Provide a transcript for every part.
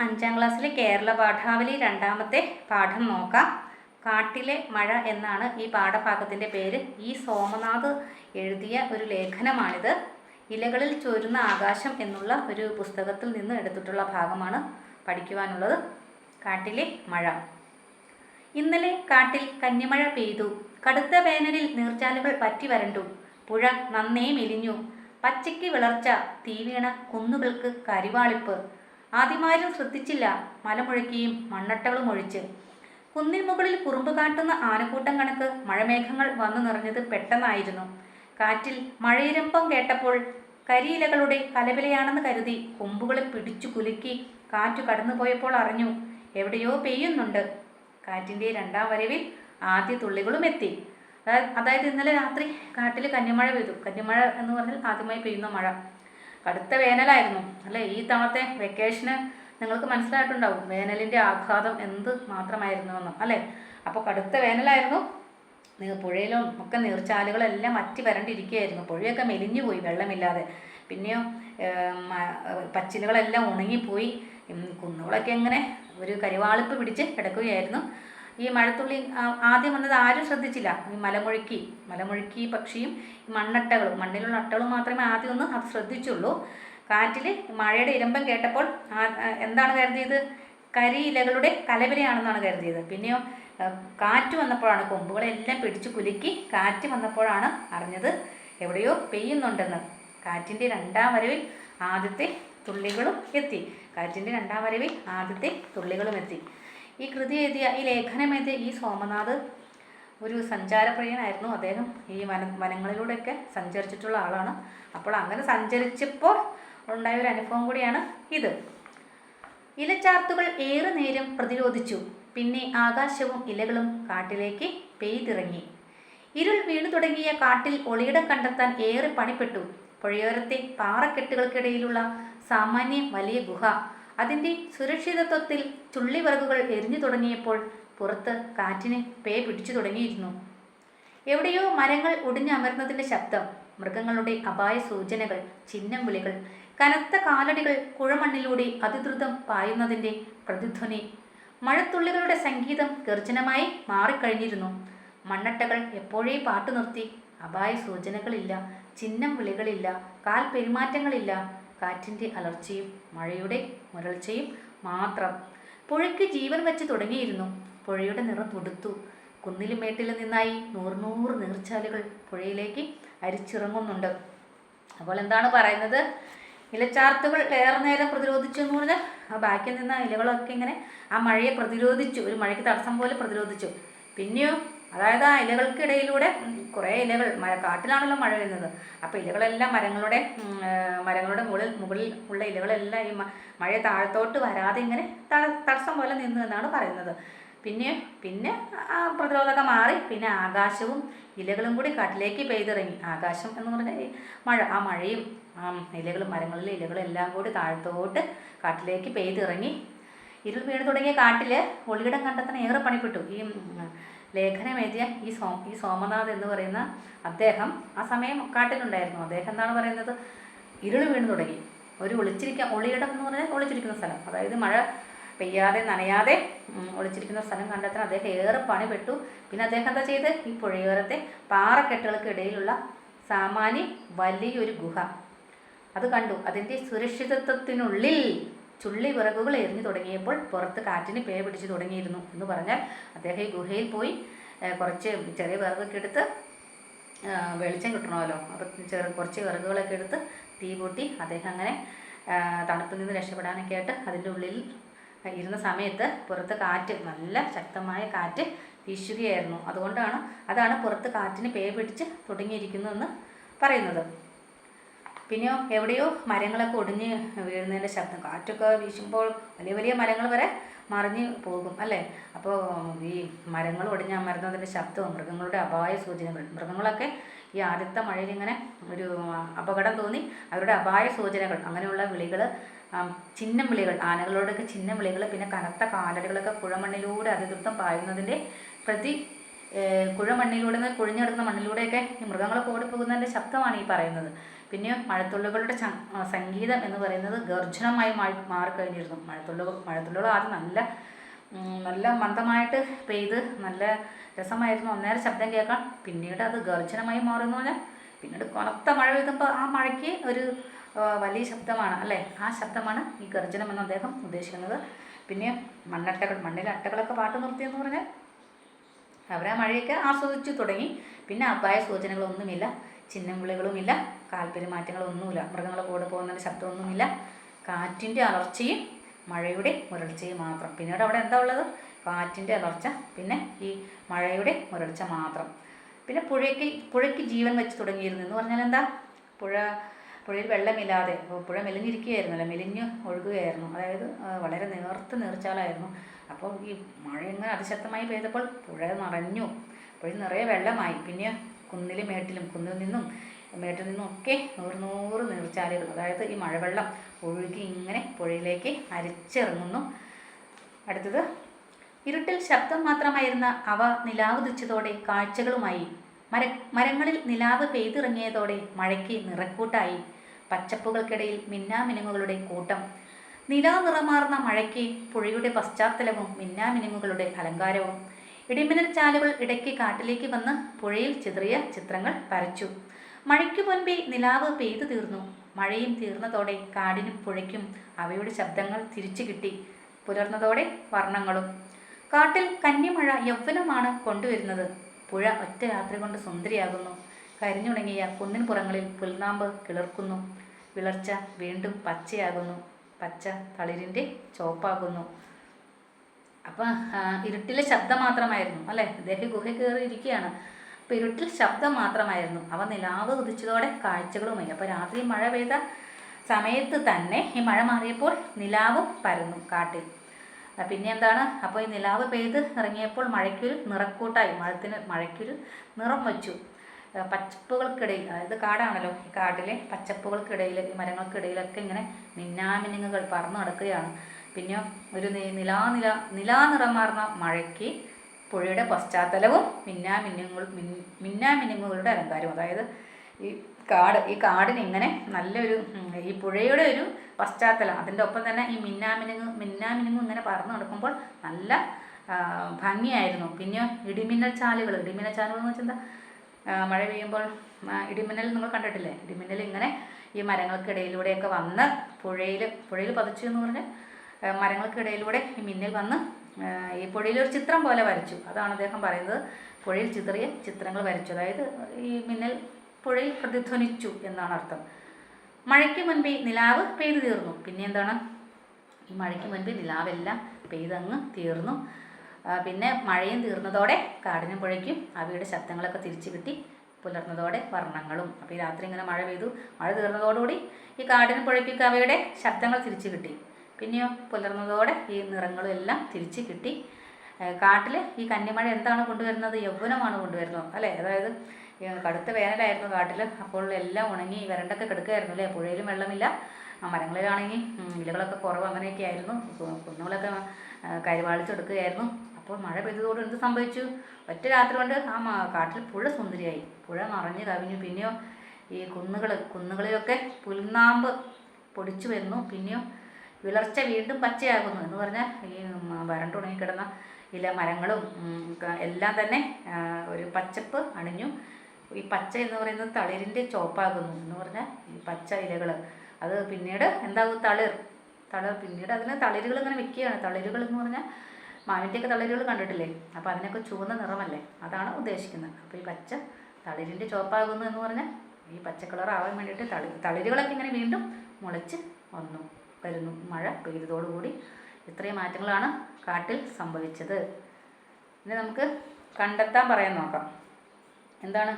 അഞ്ചാം ക്ലാസ്സിലെ കേരള പാഠാവലി രണ്ടാമത്തെ പാഠം നോക്കാം. കാട്ടിലെ മഴ എന്നാണ് ഈ പാഠഭാഗത്തിന്റെ പേര്. ഈ സോമനാഥ് എഴുതിയ ഒരു ലേഖനമാണിത്. ഇലകളിൽ ചൊരുന്ന ആകാശം എന്നുള്ള ഒരു പുസ്തകത്തിൽ നിന്ന് എടുത്തിട്ടുള്ള ഭാഗമാണ് പഠിക്കുവാനുള്ളത്. കാട്ടിലെ മഴ. ഇന്നലെ കാട്ടിൽ കന്നിമഴ പെയ്തു. കടുത്ത വേനലിൽ നീർച്ചാലുകൾ പറ്റി വരണ്ടു. പുഴ നന്നേ മെലിഞ്ഞു. പച്ചയ്ക്ക് വിളർച്ച തീവീണ കുന്നുകൾക്ക് കരിവാളിപ്പ്. ആദ്യമാരും ശ്രദ്ധിച്ചില്ല. മലമുഴക്കിയും മണ്ണട്ടകളും ഒഴിച്ച്. കുന്നിൻ മുകളിൽ കുറുമ്പ് കാട്ടുന്ന ആനക്കൂട്ടം കണക്ക് മഴമേഘങ്ങൾ വന്നു നിറഞ്ഞത് പെട്ടെന്നായിരുന്നു. കാറ്റിൽ മഴയിരമ്പം കേട്ടപ്പോൾ കരിയിലകളുടെ കലവിലയാണെന്ന് കരുതി കൊമ്പുകളെ പിടിച്ചു കുലുക്കി കാറ്റു കടന്നുപോയപ്പോൾ അറിഞ്ഞു എവിടെയോ പെയ്യുന്നുണ്ട്. കാറ്റിന്റെ രണ്ടാം വരവിൽ ആദ്യ തുള്ളികളും എത്തി. അതായത് ഇന്നലെ രാത്രി കാട്ടിൽ കന്നിമഴ പെയ്തു. കന്നിമഴ എന്ന് പറഞ്ഞാൽ ആദ്യമായി പെയ്യുന്ന മഴ. കടുത്ത വേനലായിരുന്നു. അല്ലേ? ഈ തവണത്തെ വെക്കേഷന് നിങ്ങൾക്ക് മനസ്സിലായിട്ടുണ്ടാവും. വേനലിന്റെ ആഘാതം എന്ത് മാത്രമായിരുന്നുവെന്നും അല്ലേ? അപ്പോൾ കടുത്ത വേനലായിരുന്നു. പുഴയിലും ഒക്കെ നീർച്ചാലുകളെല്ലാം മറ്റി വരണ്ടിരിക്കുകയായിരുന്നു. പുഴയൊക്കെ മെലിഞ്ഞു പോയി വെള്ളമില്ലാതെ. പിന്നെയോ പച്ചിലകളെല്ലാം ഉണങ്ങിപ്പോയി. കുന്നുകളൊക്കെ ഇങ്ങനെ ഒരു കരിവാളിപ്പ് പിടിച്ച് കിടക്കുകയായിരുന്നു. ഈ മഴത്തുള്ളി ആദ്യം വന്നത് ആരും ശ്രദ്ധിച്ചില്ല. ഈ മലമുഴുക്കി മലമുഴുക്കി പക്ഷിയും മണ്ണട്ടകളും മണ്ണിലുള്ള അട്ടകളും മാത്രമേ ആദ്യം ഒന്ന് അത് ശ്രദ്ധിച്ചുള്ളൂ. കാറ്റിൽ മഴയുടെ ഇരമ്പം കേട്ടപ്പോൾ എന്താണ് കരുതിയത്? കരിയിലകളുടെ കലവിലയാണെന്നാണ് കരുതിയത്. പിന്നെയോ കാറ്റ് വന്നപ്പോഴാണ് കൊമ്പുകളെല്ലാം പിടിച്ചു കുലുക്കി കാറ്റ് വന്നപ്പോഴാണ് അറിഞ്ഞത് എവിടെയോ പെയ്യുന്നുണ്ടെന്ന്. കാറ്റിന്റെ രണ്ടാം വരവിൽ ആദ്യത്തെ തുള്ളികളും എത്തി. കാറ്റിന്റെ രണ്ടാം വരവിൽ ആദ്യത്തെ തുള്ളികളും എത്തി. ഈ കൃതി എഴുതിയ ഈ ലേഖനം എഴുതിയ ഈ സോമനാഥ് ഒരു സഞ്ചാരപ്രിയനായിരുന്നു. അദ്ദേഹം ഈ വന വനങ്ങളിലൂടെയൊക്കെ സഞ്ചരിച്ചിട്ടുള്ള ആളാണ്. അപ്പോൾ അങ്ങനെ സഞ്ചരിച്ചപ്പോൾ ഉണ്ടായ ഒരു അനുഭവം കൂടിയാണ് ഇത്. ഇലച്ചാർത്തുകൾ ഏറെ നേരം പ്രതിരോധിച്ചു. പിന്നെ ആകാശവും ഇലകളും കാട്ടിലേക്ക് പെയ്തിറങ്ങി. ഇരുൾ വീണു തുടങ്ങിയ കാട്ടിൽ ഒളിയിടം കണ്ടെത്താൻ ഏറെ പണിപ്പെട്ടു. പുഴയോരത്തെ പാറക്കെട്ടുകൾക്കിടയിലുള്ള സാമാന്യം വലിയ ഗുഹ. അതിന്റെ സുരക്ഷിതത്വത്തിൽ ചുള്ളിവിറകുകൾ എരിഞ്ഞു തുടങ്ങിയപ്പോൾ പുറത്ത് കാറ്റിന് പേ പിടിച്ചു തുടങ്ങിയിരുന്നു. എവിടെയോ മരങ്ങൾ ഒടിഞ്ഞമരുന്നതിന്റെ ശബ്ദം മൃഗങ്ങളുടെ അപായ സൂചനകൾ ചിഹ്നം വിളികൾ കനത്ത കാലടികൾ കുഴമണ്ണിലൂടെ അതിദ്രുതം പായുന്നതിന്റെ പ്രതിധ്വനി മഴത്തുള്ളികളുടെ സംഗീതം ഗർജനമായി മാറിക്കഴിഞ്ഞിരുന്നു. മണ്ണട്ടകൾ എപ്പോഴേ പാട്ടു നിർത്തി അപായ സൂചനകളില്ല ചിഹ്നം വിളികളില്ല കാൽ പെരുമാറ്റങ്ങളില്ല കാറ്റിന്റെ അലർച്ചയും മഴയുടെ മുരൾച്ചയും മാത്രം പുഴയ്ക്ക് ജീവൻ വെച്ച് തുടങ്ങിയിരുന്നു. പുഴയുടെ നിറം തുടുത്തു. കുന്നിലും മേട്ടിലും നിന്നായി നൂറുനൂറ് നൂറ് നീർച്ചാലുകൾ പുഴയിലേക്ക് അരിച്ചിറങ്ങുന്നുണ്ട്. അപ്പോൾ എന്താണ് പറയുന്നത്? ഇലച്ചാർത്തുകൾ ഏറെ നേരം പ്രതിരോധിച്ചു എന്ന് പറഞ്ഞാൽ ആ ബാക്കിൽ നിന്ന ഇലകളൊക്കെ ഇങ്ങനെ ആ മഴയെ പ്രതിരോധിച്ചു. ഒരു മഴയ്ക്ക് തടസ്സം പോലെ പ്രതിരോധിച്ചു. പിന്നെയോ അതായത് ആ ഇലകൾക്കിടയിലൂടെ കുറേ ഇലകൾ മഴ കാട്ടിലാണല്ലോ മഴ വരുന്നത്. അപ്പോൾ ഇലകളെല്ലാം മരങ്ങളുടെ മരങ്ങളുടെ മുകളിൽ മുകളിൽ ഉള്ള ഇലകളെല്ലാം ഈ മഴ താഴത്തോട്ട് വരാതെ ഇങ്ങനെ തട- തടസ്സം പോലെ നിന്നു എന്നാണ് പറയുന്നത്. പിന്നെ പിന്നെ ആ പ്രതിരോധമൊക്കെ മാറി പിന്നെ ആകാശവും ഇലകളും കൂടി കാട്ടിലേക്ക് പെയ്തിറങ്ങി. ആകാശം എന്ന് പറഞ്ഞാൽ മഴ ആ മഴയും ഇലകളും മരങ്ങളിലെ ഇലകളും എല്ലാം കൂടി താഴത്തോട്ട് കാട്ടിലേക്ക് പെയ്തിറങ്ങി. ഇരുൾ വീണ് തുടങ്ങിയ കാട്ടിൽ ഒളിയിടം കണ്ടെത്താൻ ഏറെ പണിപ്പെട്ടു. ഈ ലേഖനം എഴുതിയ ഈ സോ ഈ സോമനാഥ് എന്ന് പറയുന്ന അദ്ദേഹം ആ സമയം കാട്ടിലുണ്ടായിരുന്നു. അദ്ദേഹം എന്താണ് പറയുന്നത്? ഇരുൾ വീണ് തുടങ്ങി. ഒരു ഒളിച്ചിരിക്കാൻ ഒളിയിടം എന്ന് പറഞ്ഞാൽ ഒളിച്ചിരിക്കുന്ന സ്ഥലം. അതായത് മഴ പെയ്യാതെ നനയാതെ ഒളിച്ചിരിക്കുന്ന സ്ഥലം കണ്ടെത്താൻ അദ്ദേഹം ഏറെ പണിപ്പെട്ടു. പിന്നെ അദ്ദേഹം എന്താ ചെയ്ത്? ഈ പുഴയോരത്തെ പാറക്കെട്ടുകൾക്ക് ഇടയിലുള്ള സാമാന്യ വലിയൊരു ഗുഹ. അത് കണ്ടു. അതിന്റെ സുരക്ഷിതത്വത്തിനുള്ളിൽ ചുള്ളി വിറകുകൾ എറിഞ്ഞു തുടങ്ങിയപ്പോൾ പുറത്ത് കാറ്റിന് പേ പിടിച്ചു തുടങ്ങിയിരുന്നു എന്ന് പറഞ്ഞാൽ അദ്ദേഹം ഈ ഗുഹയിൽ പോയി കുറച്ച് ചെറിയ വിറകൊക്കെ എടുത്ത് വെളിച്ചം കിട്ടണമല്ലോ. അപ്പം ചെറു കുറച്ച് വിറകുകളൊക്കെ എടുത്ത് തീ പൊട്ടി അദ്ദേഹം അങ്ങനെ തണുപ്പിൽ നിന്ന് രക്ഷപ്പെടാനൊക്കെ ആയിട്ട് അതിന്റെ ഉള്ളിൽ ഇരുന്ന സമയത്ത് പുറത്ത് കാറ്റ് നല്ല ശക്തമായ കാറ്റ് വീശുകയായിരുന്നു. അതുകൊണ്ടാണ് അതാണ് പുറത്ത് കാറ്റിന് പേ പിടിച്ച് തുടങ്ങിയിരിക്കുന്നതെന്ന് പറയുന്നത്. പിന്നെയോ എവിടെയോ മരങ്ങളൊക്കെ ഒടിഞ്ഞ് വീഴുന്നതിന്റെ ശബ്ദം. കാറ്റൊക്കെ വീശുമ്പോൾ വലിയ വലിയ മരങ്ങൾ വരെ മറിഞ്ഞ് പോകും അല്ലേ? അപ്പോൾ ഈ മരങ്ങൾ ഒടിഞ്ഞ് അമരുന്നതിന്റെ ശബ്ദവും മൃഗങ്ങളുടെ അപായ സൂചനകൾ മൃഗങ്ങളൊക്കെ ഈ ആദ്യത്തെ മഴയിൽ ഇങ്ങനെ ഒരു അപകടം തോന്നി. അവരുടെ അപായ സൂചനകൾ അങ്ങനെയുള്ള വിളികൾ ചിഹ്നം വിളികൾ ആനകളോടൊക്കെ ചിഹ്നം വിളികൾ പിന്നെ കനത്ത കാലടികളൊക്കെ പുഴമണ്ണിലൂടെ അതിതൃത്വം പായുന്നതിന്റെ പ്രതി കുഴമണ്ണിലൂടെ കുഴിഞ്ഞെടുക്കുന്ന മണ്ണിലൂടെയൊക്കെ ഈ മൃഗങ്ങളൊക്കെ ഓടിപ്പോകുന്നതിന്റെ ശബ്ദമാണ് ഈ പറയുന്നത്. പിന്നെ മഴത്തുള്ളികളുടെ സംഗീതം എന്ന് പറയുന്നത് ഗർജനമായി മാറി മാറിക്കഴിഞ്ഞിരുന്നു. മഴത്തുള്ളികൾ മഴത്തുള്ളികൾ ആദ്യം നല്ല നല്ല മന്ദമായിട്ട് പെയ്ത് നല്ല രസമായിരുന്നു. അന്നേരം ശബ്ദം കേൾക്കാൻ പിന്നീട് അത് ഗർജനമായി മാറുമെന്ന് പറഞ്ഞാൽ പിന്നീട് കനത്ത മഴ പെയ്തുമ്പോൾ ആ മഴയ്ക്ക് ഒരു വലിയ ശബ്ദമാണ് അല്ലേ? ആ ശബ്ദമാണ് ഈ ഗർജനം എന്ന് അദ്ദേഹം ഉദ്ദേശിക്കുന്നത്. പിന്നെ മണ്ണട്ടകൾ മണ്ണിലെ അട്ടകളൊക്കെ പാട്ട് നിർത്തിയെന്ന് പറഞ്ഞാൽ അവരാ മഴയൊക്കെ ആസ്വദിച്ചു തുടങ്ങി. പിന്നെ അപായ സൂചനകളൊന്നുമില്ല. ചിഹ്നവിളികളുമില്ല കാൽപെരുമാറ്റങ്ങളൊന്നുമില്ല മൃഗങ്ങൾ കൂടെ പോകുന്ന ശബ്ദമൊന്നുമില്ല കാറ്റിന്റെ അലർച്ചയും മഴയുടെ മുരൾച്ചയും മാത്രം. പിന്നീട് അവിടെ എന്താ ഉള്ളത്? കാറ്റിന്റെ അലർച്ച പിന്നെ ഈ മഴയുടെ മുരൾച്ച മാത്രം. പിന്നെ പുഴയ്ക്ക് പുഴയ്ക്ക് ജീവൻ വെച്ച് തുടങ്ങിയിരുന്നു. എന്ന് പറഞ്ഞാൽ എന്താ? പുഴ പുഴയിൽ വെള്ളമില്ലാതെ പുഴ മെലിഞ്ഞിരിക്കുകയായിരുന്നല്ലോ മെലിഞ്ഞ് ഒഴുകുകയായിരുന്നു. അതായത് വളരെ നേർത്ത് നേർച്ചാലായിരുന്നു. അപ്പോൾ ഈ മഴ ഇങ്ങനെ അതിശക്തമായി പെയ്തപ്പോൾ പുഴ നിറഞ്ഞു. പുഴ നിറയെ വെള്ളമായി. പിന്നെ കുന്നിലും മേട്ടിലും കുന്നിൽ നിന്നും മേട്ടിൽ നിന്നും ഒക്കെ നൂറ് നൂറ് അതായത് ഈ മഴവെള്ളം ഒഴുകി ഇങ്ങനെ പുഴയിലേക്ക് അരിച്ചിറങ്ങുന്നു. അടുത്തത് ഇരുട്ടിൽ ശബ്ദം മാത്രമായിരുന്ന അവ നിലാവ് തുച്ചതോടെ കാഴ്ചകളുമായി മര മരങ്ങളിൽ നിലാവ് പെയ്തിറങ്ങിയതോടെ മഴയ്ക്ക് നിറക്കൂട്ടായി. പച്ചപ്പുകൾക്കിടയിൽ മിന്നാമിനുങ്ങുകളുടെ കൂട്ടം. നിലാവ് നിറമാർന്ന മഴയ്ക്ക് പുഴയുടെ പശ്ചാത്തലവും മിന്നാമിനുങ്ങുകളുടെ അലങ്കാരവും ഇടിമിന്നൽ ചാലുകൾ ഇടയ്ക്ക് കാട്ടിലേക്ക് വന്ന് പുഴയിൽ ചിതറിയ ചിത്രങ്ങൾ വരച്ചു മഴയ്ക്കു മുൻപേ നിലാവ് പെയ്തു തീർന്നു. മഴയും തീർന്നതോടെ കാടിനും പുഴയ്ക്കും അവയുടെ ശബ്ദങ്ങൾ തിരിച്ചു കിട്ടി. പുലർന്നതോടെ വർണങ്ങളും. കാട്ടിൽ കന്നിമഴ യൗവനമാണ് കൊണ്ടുവരുന്നത്. പുഴ ഒറ്റ രാത്രി കൊണ്ട് സുന്ദരിയാകുന്നു. കരിഞ്ഞുണങ്ങിയ കുന്നിൻ പുറങ്ങളിൽ പുൽനാമ്പ് കിളിർക്കുന്നു. വിളർച്ച വീണ്ടും പച്ചയാകുന്നു. പച്ച തളിരിന്റെ ചോപ്പാകുന്നു അപ്പം ഇരുട്ടിലെ ശബ്ദം മാത്രമായിരുന്നു അല്ലേ? അദ്ദേഹം ഗുഹ കയറി ഇരിക്കുകയാണ്. അപ്പം ഇരുട്ടിൽ ശബ്ദം മാത്രമായിരുന്നു. അവ നിലാവ് ഉദിച്ചതോടെ കാഴ്ചകളുമായി. അപ്പോൾ രാത്രി മഴ പെയ്ത സമയത്ത് തന്നെ ഈ മഴ മാറിയപ്പോൾ നിലാവും പരന്നു കാട്ടിൽ. പിന്നെ എന്താണ്? അപ്പോൾ ഈ നിലാവ് പെയ്ത് ഇറങ്ങിയപ്പോൾ മഴയ്ക്കൊരു നിറക്കൂട്ടായി. മഴത്തിന് മഴയ്ക്കൊരു നിറം വച്ചു. പച്ചപ്പുകൾക്കിടയിൽ അതായത് കാടാണല്ലോ ഈ കാട്ടിലെ പച്ചപ്പുകൾക്കിടയിൽ ഈ മരങ്ങൾക്കിടയിലൊക്കെ ഇങ്ങനെ മിന്നാമിനുങ്ങുകൾ പറന്നു നടക്കുകയാണ്. പിന്നെ ഒരു നിലാനില നിലാനിറമാർന്ന നില നിലാ നിറമാർന്ന മഴയ്ക്ക് പുഴയുടെ പശ്ചാത്തലവും മിന്നാമിന്നുങ്ങൾ മിന്നാമിനുങ്ങുകളുടെ അലങ്കാരവും. അതായത് ഈ കാട് ഈ കാടിന് ഇങ്ങനെ നല്ലൊരു ഈ പുഴയുടെ ഒരു പശ്ചാത്തലം അതിന്റെ ഒപ്പം തന്നെ ഈ മിന്നാമിനുങ്ങ് മിന്നാമിനുങ്ങ് ഇങ്ങനെ പറന്നു നടക്കുമ്പോൾ നല്ല ഭംഗിയായിരുന്നു. പിന്നെ ഇടിമിന്നൽ ചാലുകൾ ഇടിമിന്നൽ ചാലുകൾ എന്ന് വെച്ചാൽ എന്താ? മഴ പെയ്യുമ്പോൾ ഇടിമിന്നൽ നിങ്ങൾ കണ്ടിട്ടില്ലേ? ഇടിമിന്നൽ ഇങ്ങനെ ഈ മരങ്ങൾക്കിടയിലൂടെയൊക്കെ വന്ന് പുഴയിൽ പുഴയിൽ പതിച്ചു എന്ന് പറഞ്ഞാൽ മരങ്ങൾക്കിടയിലൂടെ മിന്നിൽ വന്ന് ഈ പുഴയിൽ ഒരു ചിത്രം പോലെ വരച്ചു. അതാണ് അദ്ദേഹം പറയുന്നത്. പുഴയിൽ ചിതറിയ ചിത്രങ്ങൾ വരച്ചു. അതായത് ഈ മിന്നൽ പുഴയിൽ പ്രതിധ്വനിച്ചു എന്നാണ് അർത്ഥം. മഴയ്ക്ക് മുൻപേ നിലാവ് പെയ്തു തീർന്നു. പിന്നെ എന്താണ്? ഈ മഴയ്ക്ക് മുൻപേ നിലാവെല്ലാം പെയ്തങ്ങ് തീർന്നു. പിന്നെ മഴയും തീർന്നതോടെ കാടിനും പുഴയ്ക്കും അവയുടെ ശബ്ദങ്ങളൊക്കെ തിരിച്ചു കിട്ടി പുലർന്നതോടെ വർണങ്ങളും. അപ്പോൾ ഈ രാത്രി ഇങ്ങനെ മഴ പെയ്തു. മഴ തീർന്നതോടുകൂടി ഈ കാടിനും പുഴയ്ക്കൊക്കെ അവയുടെ ശബ്ദങ്ങൾ തിരിച്ചു കിട്ടി പിന്നെയോ പുലർന്നതോടെ ഈ നിറങ്ങളും എല്ലാം തിരിച്ച് കിട്ടി. കാട്ടിൽ ഈ കന്നിമഴ എന്താണ് കൊണ്ടുവരുന്നത്? യൗവനമാണ് കൊണ്ടുവരുന്നത്. അല്ലേ? അതായത് കടുത്ത വേനലായിരുന്നു കാട്ടിൽ അപ്പോൾ എല്ലാം ഉണങ്ങി വരണ്ടൊക്കെ കിടക്കുകയായിരുന്നു അല്ലേ? പുഴയിലും വെള്ളമില്ല. ആ മരങ്ങളിലാണെങ്കിൽ ഇലകളൊക്കെ കുറവ് അങ്ങനെയൊക്കെ ആയിരുന്നു. കുന്നുകളൊക്കെ കരിവാളിച്ചെടുക്കുകയായിരുന്നു അപ്പോൾ മഴ പെയ്തതോട് എന്ത് സംഭവിച്ചു? ഒറ്റ രാത്രി കൊണ്ട് ആ കാട്ടിൽ പുഴ സുന്ദരിയായി. പുഴ നിറഞ്ഞു കവിഞ്ഞു. പിന്നെയോ ഈ കുന്നുകൾ കുന്നുകളിലൊക്കെ പുൽനാമ്പ് പൊടിച്ചു വരുന്നു പിന്നെയോ വിളർച്ച വീണ്ടും പച്ചയാകുന്നു എന്ന് പറഞ്ഞാൽ ഈ വരണ്ടുണങ്ങി കിടന്ന ഇല മരങ്ങളും എല്ലാം തന്നെ ഒരു പച്ചപ്പ് അണിഞ്ഞു. ഈ പച്ച എന്ന് പറയുന്നത് തളിരിന്റെ ചോപ്പാകുന്നു എന്ന് പറഞ്ഞാൽ ഈ പച്ച ഇലകൾ അത് പിന്നീട് എന്താകും? തളിർ. തളിർ പിന്നീട് അതിന് തളിരുകൾ ഇങ്ങനെ വെക്കുകയാണ്. തളിരുകൾ എന്ന് പറഞ്ഞാൽ മാവിന്റെയൊക്കെ തളിരുകൾ കണ്ടിട്ടില്ലേ? അപ്പോൾ അതിനൊക്കെ ചുവന്ന നിറമല്ലേ? അതാണ് ഉദ്ദേശിക്കുന്നത്. അപ്പോൾ ഈ പച്ച തളിരിന്റെ ചോപ്പാകുന്നു എന്ന് പറഞ്ഞാൽ ഈ പച്ച കളർ ആവാൻ വേണ്ടിയിട്ട് തളി തളിരുകളൊക്കെ ഇങ്ങനെ വീണ്ടും മുളച്ച് വന്നു. വരുന്നു. മഴ പെയ്തതോടുകൂടി ഇത്രയും മാറ്റങ്ങളാണ് കാട്ടിൽ സംഭവിച്ചത്. ഇനി നമുക്ക് കണ്ടെത്താൻ പറയാൻ നോക്കാം. എന്താണ്?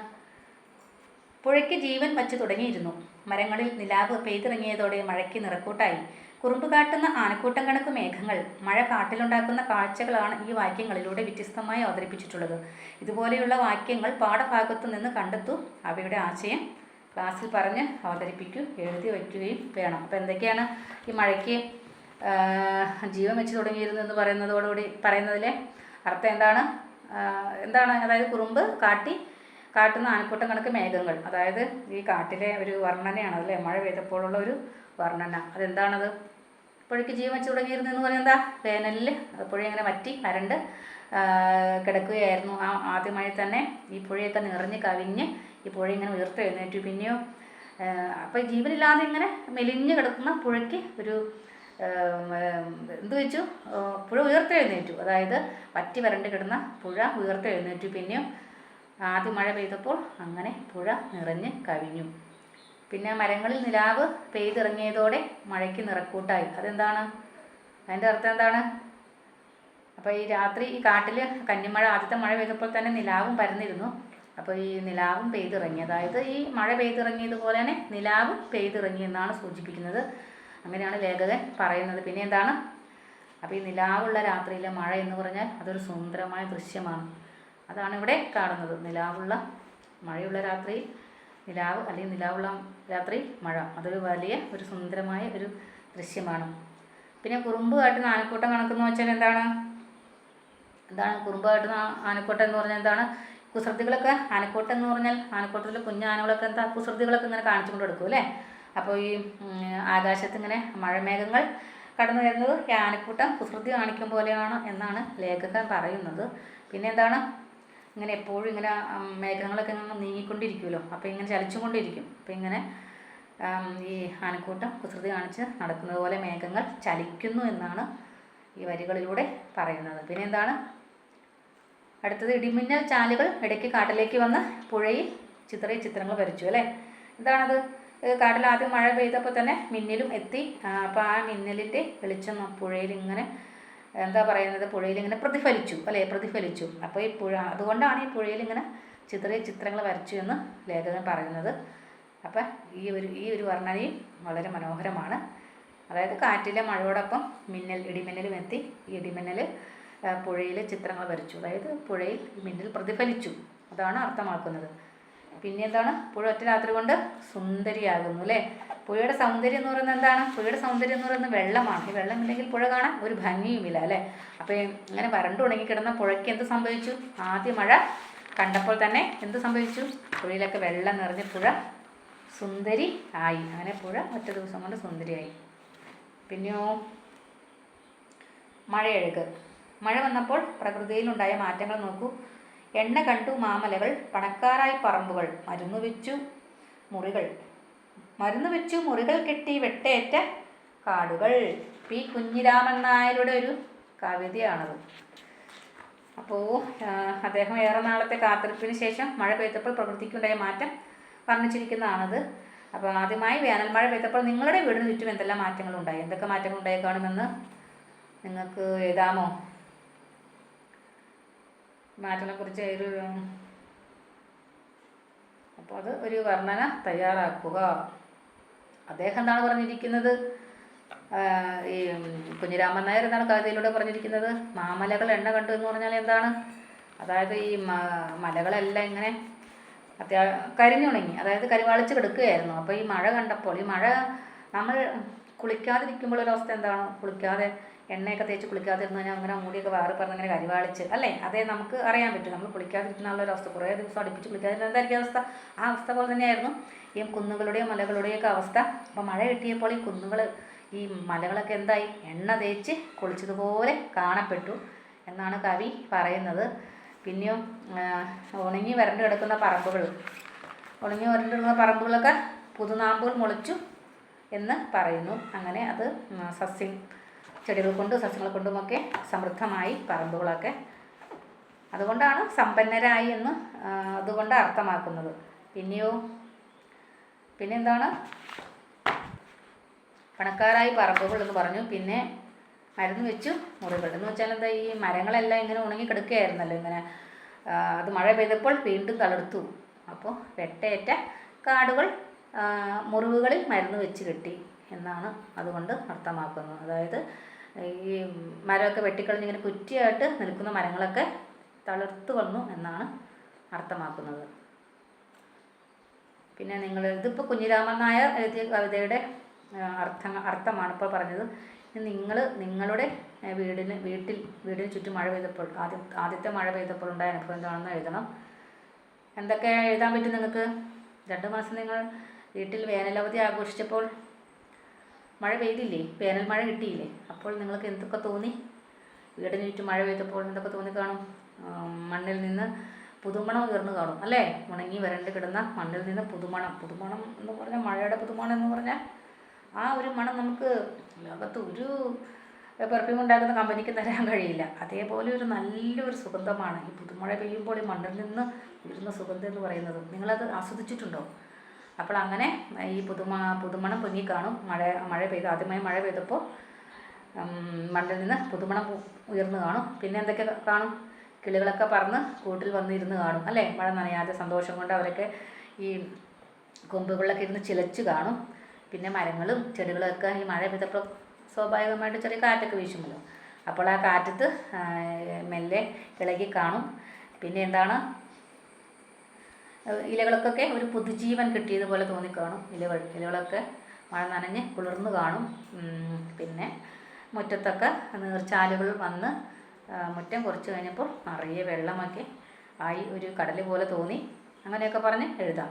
പുഴയ്ക്ക് ജീവൻ വച്ചു തുടങ്ങിയിരുന്നു. മരങ്ങളിൽ നിലാവ് പെയ്തിറങ്ങിയതോടെ മഴയ്ക്ക് നിറക്കൂട്ടായി. കുറുമ്പ് കാട്ടുന്ന ആനക്കൂട്ടം കണക്ക് മേഘങ്ങൾ മഴ കാട്ടിലുണ്ടാക്കുന്ന കാഴ്ചകളാണ് ഈ വാക്യങ്ങളിലൂടെ വ്യത്യസ്തമായി അവതരിപ്പിച്ചിട്ടുള്ളത്. ഇതുപോലെയുള്ള വാക്യങ്ങൾ പാഠഭാഗത്തു നിന്ന് കണ്ടെത്തും. അവയുടെ ആശയം ക്ലാസ്സിൽ പറഞ്ഞ് അവതരിപ്പിക്കുകയും എഴുതി വയ്ക്കുകയും വേണം. അപ്പോൾ എന്തൊക്കെയാണ് ഈ മഴയ്ക്ക് ജീവൻ വെച്ച് തുടങ്ങിയിരുന്നു എന്ന് പറയുന്നതോടുകൂടി പറയുന്നതിലെ അർത്ഥം എന്താണ്? എന്താണ്? അതായത് കുറുമ്പ് കാട്ടി കാട്ടുന്ന ആനക്കൂട്ടം കണക്ക് മേഘങ്ങൾ. അതായത് ഈ കാട്ടിലെ ഒരു വർണനയാണ്. അല്ലേ മഴ പെയ്തപ്പോഴുള്ള ഒരു വർണന. അതെന്താണത്? പുഴയ്ക്ക് ജീവൻ വെച്ച് തുടങ്ങിയിരുന്നു എന്ന് പറയുന്നത് എന്താ? വേനലിൽ പുഴ ഇങ്ങനെ വറ്റി വരണ്ട് കിടക്കുകയായിരുന്നു. ആ ആദ്യമായി തന്നെ ഈ പുഴയൊക്കെ നിറഞ്ഞ് കവിഞ്ഞ് ഈ പുഴ ഇങ്ങനെ ഉയർത്തെഴുന്നേറ്റു പിന്നെയോ അപ്പോൾ ജീവനില്ലാതെ ഇങ്ങനെ മെലിഞ്ഞു കിടക്കുന്ന പുഴയ്ക്ക് ഒരു എന്ത് വെച്ചു? പുഴ ഉയർത്തെഴുന്നേറ്റു അതായത് പറ്റി വരണ്ട് കിടന്ന പുഴ ഉയർത്തെഴുന്നേറ്റു പിന്നെയും ആദ്യ മഴ പെയ്തപ്പോൾ അങ്ങനെ പുഴ നിറഞ്ഞ് കവിഞ്ഞു. പിന്നെ മരങ്ങളിൽ നിലാവ് പെയ്തിറങ്ങിയതോടെ മഴയ്ക്ക് നിറക്കൂട്ടായി. അതെന്താണ്? അതിന്റെ അർത്ഥം എന്താണ്? അപ്പോൾ ഈ രാത്രി ഈ കാട്ടിൽ കന്നിമഴ ആദ്യത്തെ മഴ പെയ്തപ്പോൾ തന്നെ നിലാവും പരന്നിരുന്നു. അപ്പോൾ ഈ നിലാവും പെയ്തിറങ്ങി. അതായത് ഈ മഴ പെയ്തിറങ്ങിയതുപോലെ തന്നെ നിലാവും പെയ്തിറങ്ങി എന്നാണ് സൂചിപ്പിക്കുന്നത്. അങ്ങനെയാണ് ലേഖകൻ പറയുന്നത്. പിന്നെ എന്താണ്? അപ്പോൾ ഈ നിലാവുള്ള രാത്രിയിലെ മഴ എന്ന് പറഞ്ഞാൽ അതൊരു സുന്ദരമായ ദൃശ്യമാണ്. അതാണ് ഇവിടെ കാണുന്നത്. നിലാവുള്ള മഴയുള്ള രാത്രി നിലാവ് അല്ലെങ്കിൽ നിലാവുള്ള രാത്രി മഴ. അതൊരു വലിയ ഒരു സുന്ദരമായ ഒരു ദൃശ്യമാണ്. പിന്നെ കുറുമ്പ് കാട്ടുന്ന ആനക്കൂട്ടം കണക്കെന്ന് വെച്ചാൽ എന്താണ്? എന്താണ് കുറുമ്പ് കാട്ടുന്ന ആനക്കൂട്ടം എന്ന് പറഞ്ഞാൽ എന്താണ്? കുസൃതികളൊക്കെ ആനക്കോട്ട് എന്ന് പറഞ്ഞാൽ ആനക്കോട്ടത്തിലെ കുഞ്ഞു ആനകളൊക്കെ എന്താ കുസൃതികളൊക്കെ ഇങ്ങനെ കാണിച്ചു കൊണ്ട് കൊടുക്കും അല്ലേ? അപ്പോൾ ഈ ആകാശത്ത് ഇങ്ങനെ മഴമേഘങ്ങൾ കടന്നു വരുന്നത് ഈ ആനക്കൂട്ടം കുസൃതി കാണിക്കും പോലെയാണ് എന്നാണ് ലേഖകൻ പറയുന്നത്. പിന്നെ എന്താണ്? ഇങ്ങനെ എപ്പോഴും ഇങ്ങനെ മേഘങ്ങളൊക്കെ ഇങ്ങനെ നീങ്ങിക്കൊണ്ടിരിക്കുമല്ലോ. അപ്പോൾ ഇങ്ങനെ ചലിച്ചുകൊണ്ടിരിക്കും. അപ്പോൾ ഇങ്ങനെ ഈ ആനക്കൂട്ടം കുസൃതി കാണിച്ച് നടക്കുന്നത് പോലെ മേഘങ്ങൾ ചലിക്കുന്നു എന്നാണ് ഈ വരികളിലൂടെ പറയുന്നത്. പിന്നെ എന്താണ്? അടുത്തത് ഇടിമിന്നൽ ചാലുകൾ ഇടയ്ക്ക് കാട്ടിലേക്ക് വന്ന് പുഴയിൽ ചിത്രയിൽ ചിത്രങ്ങൾ വരച്ചു അല്ലേ? എന്താണത് കാട്ടിൽ ആദ്യം മഴ പെയ്തപ്പോൾ തന്നെ മിന്നലും എത്തി. അപ്പോൾ ആ മിന്നലിന്റെ വെളിച്ചം പുഴയിൽ ഇങ്ങനെ എന്താ പറയുന്നത് പുഴയിൽ ഇങ്ങനെ പ്രതിഫലിച്ചു അല്ലേ? പ്രതിഫലിച്ചു. അപ്പോൾ ഈ പുഴ അതുകൊണ്ടാണ് ഈ പുഴയിൽ ഇങ്ങനെ ചിത്രയിൽ ചിത്രങ്ങൾ വരച്ചു എന്ന് ലേഖകൻ പറയുന്നത്. അപ്പം ഈ ഒരു ഈ ഒരു വർണനയും വളരെ മനോഹരമാണ്. അതായത് കാറ്റിലെ മഴയോടൊപ്പം മിന്നൽ ഇടിമിന്നലും എത്തി. ഈ ഇടിമിന്നൽ പുഴയിൽ ചിത്രങ്ങൾ വരച്ചു. അതായത് പുഴയിൽ മിന്നിൽ പ്രതിഫലിച്ചു. അതാണ് അർത്ഥമാക്കുന്നത്. പിന്നെ എന്താണ്? പുഴ ഒറ്റ രാത്രി കൊണ്ട് സുന്ദരിയാകുന്നു അല്ലേ? പുഴയുടെ സൗന്ദര്യം എന്ന് പറയുന്നത് എന്താണ്? പുഴയുടെ സൗന്ദര്യം എന്ന് പറയുന്നത് വെള്ളമാണ്. ഈ വെള്ളമില്ലെങ്കിൽ പുഴ കാണാൻ ഒരു ഭംഗിയുമില്ല അല്ലേ? അപ്പോൾ ഇങ്ങനെ വരണ്ടു കിടന്ന പുഴയ്ക്ക് എന്ത് സംഭവിച്ചു? ആദ്യ മഴ കണ്ടപ്പോൾ തന്നെ എന്ത് സംഭവിച്ചു? പുഴയിലൊക്കെ വെള്ളം നിറഞ്ഞ് പുഴ സുന്ദരി ആയി. അങ്ങനെ പുഴ ഒറ്റ ദിവസം കൊണ്ട് സുന്ദരിയായി. പിന്നെയോ? മഴയഴുക്ക് മഴ വന്നപ്പോൾ പ്രകൃതിയിലുണ്ടായ മാറ്റങ്ങൾ നോക്കൂ. എണ്ണ കണ്ടു മാമലകൾ പണക്കാരായി പറമ്പുകൾ മരുന്ന് വെച്ചു മുറികൾ. മരുന്ന് വെച്ചു മുറികൾ കെട്ടി വെട്ടേറ്റ കാടുകൾ. പി. കുഞ്ഞിരാമൻ നായരുടെ ഒരു കവിതയാണത്. അപ്പോൾ അദ്ദേഹം ഏറെ നാളത്തെ കാത്തിരിപ്പിന് ശേഷം മഴ പെയ്തപ്പോൾ പ്രകൃതിക്കുണ്ടായ മാറ്റം വർണിച്ചിരിക്കുന്നതാണത്. അപ്പോൾ ആദ്യമായി വേനൽ മഴ പെയ്തപ്പോൾ നിങ്ങളുടെ വീടിന് ചുറ്റും എന്തെല്ലാം മാറ്റങ്ങളുണ്ടായി? എന്തൊക്കെ മാറ്റങ്ങൾ ഉണ്ടായി കാണുമെന്ന് നിങ്ങൾക്ക് എഴുതാമോ? മാറ്റങ്ങളെക്കുറിച്ച് ഒരു അപ്പോൾ അത് ഒരു വർണന തയ്യാറാക്കുക. അദ്ദേഹം എന്താണ് പറഞ്ഞിരിക്കുന്നത്? ഈ കുഞ്ഞിരാമൻ നായർ എന്നാണ് കവിതയിലൂടെ പറഞ്ഞിരിക്കുന്നത്? മാമലകൾ എണ്ണ കണ്ടു എന്ന് പറഞ്ഞാൽ എന്താണ്? അതായത് ഈ മലകളെല്ലാം ഇങ്ങനെ അത്യാ കരിഞ്ഞുണങ്ങി അതായത് കരിവാളിച്ച് കിടക്കുകയായിരുന്നു. അപ്പോൾ ഈ മഴ കണ്ടപ്പോൾ ഈ മഴ നമ്മൾ കുളിക്കാതിരിക്കുമ്പോൾ ഒരവസ്ഥ എന്താണ്? കുളിക്കാതെ എണ്ണയൊക്കെ തേച്ച് കുളിക്കാതെ ഇരുന്ന് കഴിഞ്ഞാൽ അങ്ങനെ മുടിയൊക്കെ വേറെ പറഞ്ഞ് അങ്ങനെ കരിവാളിച്ച്. അല്ലേ? അതേ നമുക്ക് അറിയാൻ പറ്റും. നമ്മൾ കുളിക്കാതിരിക്കുന്നുള്ള ഒരു അവസ്ഥ. കുറേ ദിവസം അടുപ്പിച്ച് കുളിക്കാതിരുന്ന എന്തായിരിക്കും അവസ്ഥ? ആ അവസ്ഥ പോലെ തന്നെയായിരുന്നു. ഈ കുന്നുകളുടെയും മലകളുടെയും ഒക്കെ അവസ്ഥ. അപ്പോൾ മഴ കിട്ടിയപ്പോൾ ഈ കുന്നുകൾ ഈ മലകളൊക്കെ എന്തായി? എണ്ണ തേച്ച് കുളിച്ചതുപോലെ കാണപ്പെട്ടു എന്നാണ് കവി പറയുന്നത്. പിന്നെയും ഉണങ്ങി വരണ്ട് കിടക്കുന്ന പറമ്പുകൾ. ഉണങ്ങി വരണ്ട് കിടക്കുന്ന പറമ്പുകളൊക്കെ പുതുനാമ്പുകൾ മുളച്ചു എന്ന് പറയുന്നു. അങ്ങനെ അത് സസ്യം ചെടികൾ കൊണ്ട് സസ്യങ്ങൾ കൊണ്ടുമൊക്കെ സമൃദ്ധമായി പറമ്പുകളൊക്കെ അതുകൊണ്ടാണ് സമ്പന്നരായി എന്ന് അതുകൊണ്ട് അർത്ഥമാക്കുന്നത്. പിന്നെയോ? പിന്നെന്താണ്? പണക്കാരായി പറമ്പുകൾ എന്ന് പറഞ്ഞു. പിന്നെ മരുന്ന് വെച്ചു മുറികൾ. എന്ന് വെച്ചാൽ എന്താ ഈ മരങ്ങളെല്ലാം ഇങ്ങനെ ഉണങ്ങി കിടക്കുകയായിരുന്നല്ലോ ഇങ്ങനെ. അത് മഴ പെയ്തപ്പോൾ വീണ്ടും തളിർത്തു. അപ്പോൾ വെട്ടയേറ്റ കാടുകൾ മുറിവുകളിൽ മരുന്ന് വെച്ച് കെട്ടി എന്നാണ് അതുകൊണ്ട് അർത്ഥമാക്കുന്നത്. അതായത് ഈ മരമൊക്കെ വെട്ടിക്കളഞ്ഞ് ഇങ്ങനെ കുറ്റിയായിട്ട് നിൽക്കുന്ന മരങ്ങളൊക്കെ തളിർത്ത് വന്നു എന്നാണ് അർത്ഥമാക്കുന്നത്. പിന്നെ നിങ്ങൾ ഇതിപ്പോൾ കുഞ്ഞിരാമൻ നായർ എഴുതിയ കവിതയുടെ അർത്ഥം അർത്ഥമാണ് ഇപ്പോൾ പറഞ്ഞത്. നിങ്ങൾ നിങ്ങളുടെ വീടിന് വീട്ടിൽ വീടിന് ചുറ്റും മഴ പെയ്തപ്പോൾ ആദ്യം ആദ്യത്തെ മഴ പെയ്തപ്പോൾ ഉണ്ടായ അനുഭവം എന്താണെന്ന് എഴുതണം. എന്തൊക്കെ എഴുതാൻ പറ്റും നിങ്ങൾക്ക്? രണ്ട് മാസം നിങ്ങൾ വീട്ടിൽ വേനലവധി ആഘോഷിച്ചപ്പോൾ മഴ പെയ്തില്ലേ? വേനൽ മഴ കിട്ടിയില്ലേ? അപ്പോൾ നിങ്ങൾക്ക് എന്തൊക്കെ തോന്നി? വീടിന് ചുറ്റും മഴ പെയ്തപ്പോൾ എന്തൊക്കെ തോന്നി കാണും? മണ്ണിൽ നിന്ന് പുതുമണം ഉയർന്നു കാണും അല്ലേ? ഉണങ്ങി വരണ്ട് കിടന്ന മണ്ണിൽ നിന്ന് പുതുമണം. പുതുമണം എന്ന് പറഞ്ഞാൽ മഴയുടെ പുതുമണം എന്ന് പറഞ്ഞാൽ ആ ഒരു മണം നമുക്ക് ലോകത്ത് ഒരു പെർഫ്യൂം ഉണ്ടാക്കുന്ന കമ്പനിക്ക് തരാൻ കഴിയില്ല. അതേപോലെ ഒരു നല്ലൊരു സുഗന്ധമാണ്. ഈ പുതുമഴ പെയ്യുമ്പോൾ ഈ മണ്ണിൽ നിന്ന് ഉയരുന്ന സുഗന്ധം എന്ന് പറയുന്നത്. നിങ്ങളത് ആസ്വദിച്ചിട്ടുണ്ടോ? അപ്പോൾ അങ്ങനെ ഈ പുതുമ പുതുമണം പൊങ്ങി കാണും. മഴ മഴ പെയ്ത് ആദ്യമായി മഴ പെയ്തപ്പോൾ മണ്ണിൽ നിന്ന് പുതുമണം ഉയർന്നു കാണും. പിന്നെ എന്തൊക്കെ കാണും? കിളികളൊക്കെ പറന്ന് കൂട്ടിൽ വന്നിരുന്ന് കാണും അല്ലേ? മഴ നനയാതെ സന്തോഷം കൊണ്ട് അവരൊക്കെ ഈ കൊമ്പുകളിലൊക്കെ ഇരുന്ന് ചിലച്ച് കാണും. പിന്നെ മരങ്ങളും ചെടികളൊക്കെ ഈ മഴ പെയ്തപ്പോൾ സ്വാഭാവികമായിട്ട് ചെറിയ കാറ്റൊക്കെ വീശുമല്ലോ. അപ്പോൾ ആ കാറ്റത്ത് മെല്ലെ ഇളകി കാണും. പിന്നെ എന്താണ്? ഇലകൾക്കൊക്കെ ഒരു പുതുജീവൻ കിട്ടിയതുപോലെ തോന്നിക്കാണും ഇലകൾ. ഇലകളൊക്കെ മഴ നനഞ്ഞ് കുളിർന്നു കാണും. പിന്നെ മുറ്റത്തൊക്കെ നീർച്ചാലുകൾ വന്ന് മുറ്റം കുറച്ച് കഴിഞ്ഞപ്പോൾ നിറയെ വെള്ളമൊക്കെ ആയി ഒരു കടൽ പോലെ തോന്നി. അങ്ങനെയൊക്കെ പറഞ്ഞ് എഴുതാം.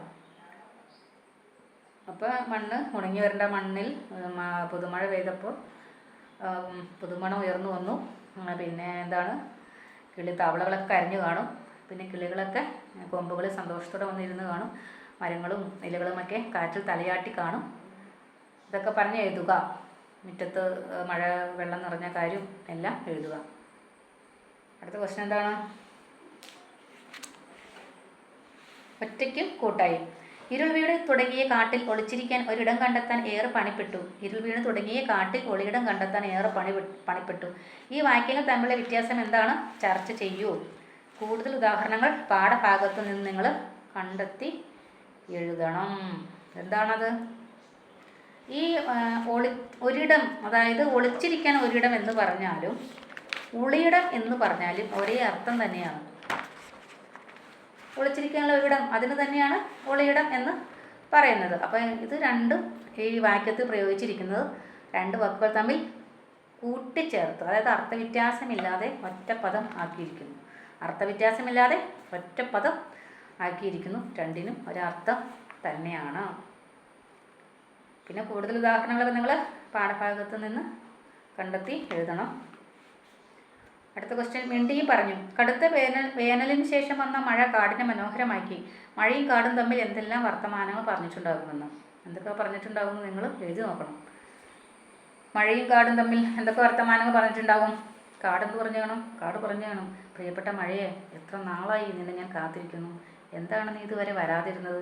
അപ്പോൾ മണ്ണ് ഉണങ്ങി വരേണ്ട മണ്ണിൽ പുതുമഴ പെയ്തപ്പോൾ പുതുമണം ഉയർന്നു വന്നു. പിന്നെ എന്താണ്? കിളി തവളകളൊക്കെ കരഞ്ഞു കാണും. പിന്നെ കിളികളൊക്കെ കൊമ്പുകൾ സന്തോഷത്തോടെ വന്നിരുന്ന് കാണും. മരങ്ങളും ഇലകളുമൊക്കെ കാറ്റിൽ തലയാട്ടി കാണും. ഇതൊക്കെ പറഞ്ഞ് എഴുതുക. മുറ്റത്ത് മഴ വെള്ളം നിറഞ്ഞ കാര്യം എല്ലാം എഴുതുക. അടുത്ത ക്വസ്റ്റൻ എന്താണ്? ഒറ്റയ്ക്കും കൂട്ടായി. ഇരുൾ വീട് തുടങ്ങിയ കാട്ടിൽ ഒളിച്ചിരിക്കാൻ ഒരിടം കണ്ടെത്താൻ ഏറെ പണിപ്പെട്ടു. ഇരുൾ വീട് തുടങ്ങിയ കാട്ടിൽ ഒളിയിടം കണ്ടെത്താൻ ഏറെ പണി പണിപ്പെട്ടു. ഈ വാക്യങ്ങൾ തമ്മിലുള്ള വ്യത്യാസം എന്താണ്? ചർച്ച ചെയ്യൂ. കൂടുതൽ ഉദാഹരണങ്ങൾ പാഠഭാഗത്ത് നിന്ന് നിങ്ങൾ കണ്ടെത്തി എഴുതണം. എന്താണത്? ഈ ഒളി ഒരിടം അതായത് ഒളിച്ചിരിക്കാൻ ഒരിടം എന്ന് പറഞ്ഞാലും ഉളിയിടം എന്ന് പറഞ്ഞാലും ഒരേ അർത്ഥം തന്നെയാണ്. ഒളിച്ചിരിക്കാനുള്ള ഒരിടം അതിന് തന്നെയാണ് ഒളിയിടം എന്ന് പറയുന്നത്. അപ്പോൾ ഇത് രണ്ടും ഈ വാക്യത്തിൽ പ്രയോഗിച്ചിരിക്കുന്നത് രണ്ട് വാക്കുകൾ തമ്മിൽ കൂട്ടിച്ചേർത്ത് അതായത് അർത്ഥവ്യത്യാസമില്ലാതെ ഒറ്റ പദം ആക്കിയിരിക്കുന്നു. അർത്ഥവ്യത്യാസമില്ലാതെ ഒറ്റപ്പദം ആക്കിയിരിക്കുന്നു. രണ്ടിനും ഒരർത്ഥം തന്നെയാണ്. പിന്നെ കൂടുതൽ ഉദാഹരണങ്ങളൊക്കെ നിങ്ങൾ പാഠഭാഗത്ത് നിന്ന് കണ്ടെത്തി എഴുതണം. അടുത്ത ക്വസ്റ്റ്യൻ മിണ്ടിയും പറഞ്ഞു കടുത്ത വേനൽ വേനലിന് ശേഷം വന്ന മഴ കാടിനെ മനോഹരമാക്കി. മഴയും കാടും തമ്മിൽ എന്തെല്ലാം വർത്തമാനങ്ങൾ പറഞ്ഞിട്ടുണ്ടാകുമെന്ന്? എന്തൊക്കെ പറഞ്ഞിട്ടുണ്ടാകുമെന്ന് നിങ്ങൾ എഴുതി നോക്കണം. മഴയും കാടും തമ്മിൽ എന്തൊക്കെ വർത്തമാനങ്ങൾ പറഞ്ഞിട്ടുണ്ടാകും? കാടെന്ന് പറഞ്ഞു കാണും? കാട് പറഞ്ഞു കാണും. പ്രിയപ്പെട്ട മഴയെ എത്ര നാളായി നിന്നെ ഞാൻ കാത്തിരിക്കുന്നു. എന്താണ് നീ ഇതുവരെ വരാതിരുന്നത്?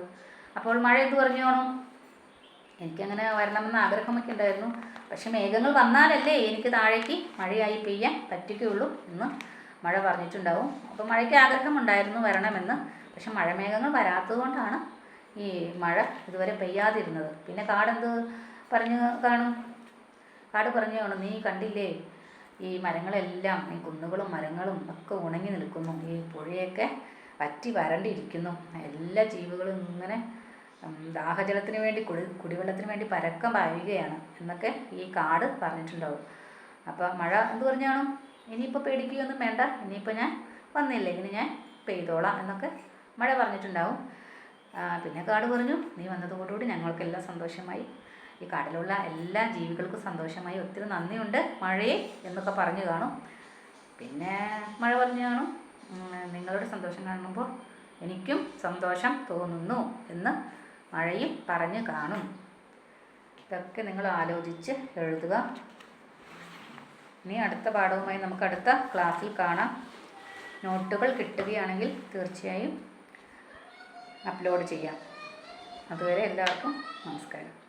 അപ്പോൾ മഴ എന്ത് പറഞ്ഞു കാണും? എനിക്കങ്ങനെ വരണമെന്ന് ആഗ്രഹമൊക്കെ ഉണ്ടായിരുന്നു പക്ഷെ മേഘങ്ങൾ വന്നാലല്ലേ എനിക്ക് താഴേക്ക് മഴയായി പെയ്യാൻ പറ്റുകയുള്ളൂ എന്ന് മഴ പറഞ്ഞിട്ടുണ്ടാവും. അപ്പോൾ മഴയ്ക്ക് ആഗ്രഹമുണ്ടായിരുന്നു വരണമെന്ന്. പക്ഷെ മഴമേഘങ്ങൾ വരാത്തതുകൊണ്ടാണ് ഈ മഴ ഇതുവരെ പെയ്യാതിരുന്നത്. പിന്നെ കാടെന്ത് പറഞ്ഞു കാണും? കാട് പറഞ്ഞു കാണും നീ കണ്ടില്ലേ? ഈ മരങ്ങളെല്ലാം ഈ കുന്നുകളും മരങ്ങളും ഒക്കെ ഉണങ്ങി നിൽക്കുന്നു. ഈ പുഴയൊക്കെ വറ്റി വരണ്ടിരിക്കുന്നു. എല്ലാ ജീവികളും ഇങ്ങനെ ദാഹജലത്തിന് വേണ്ടി കുടി കുടിവെള്ളത്തിന് വേണ്ടി പരക്കം പായുകയാണ് എന്നൊക്കെ ഈ കാട് പറഞ്ഞിട്ടുണ്ടാവും. അപ്പോൾ മഴ എന്ത് പറഞ്ഞാണോ ഇനിയിപ്പോൾ പേടിക്കുകയൊന്നും വേണ്ട. ഇനിയിപ്പോൾ ഞാൻ വന്നില്ലേ? ഇനി ഞാൻ പെയ്തോളാം എന്നൊക്കെ മഴ പറഞ്ഞിട്ടുണ്ടാവും. പിന്നെ കാട് പറഞ്ഞു. നീ വന്നതോടുകൂടി ഞങ്ങൾക്കെല്ലാം സന്തോഷമായി. ഈ കടലുള്ള എല്ലാ ജീവികൾക്കും സന്തോഷമായി ഒത്തിരി നന്ദിയുണ്ട്. മഴയെ എന്നൊക്കെ പറഞ്ഞു കാണും. പിന്നെ മഴ പറഞ്ഞു കാണും. നിങ്ങളുടെ സന്തോഷം കാണുമ്പോൾ എനിക്കും സന്തോഷം തോന്നുന്നു എന്ന് മഴയും പറഞ്ഞു കാണും. ഇതൊക്കെ നിങ്ങൾ ആലോചിച്ച് എഴുതുക. ഇനി അടുത്ത പാഠവുമായി നമുക്ക് അടുത്ത ക്ലാസ്സിൽ കാണാം. നോട്ടുകൾ കിട്ടുകയാണെങ്കിൽ തീർച്ചയായും അപ്ലോഡ് ചെയ്യാം. അതുവരെ എല്ലാവർക്കും നമസ്കാരം.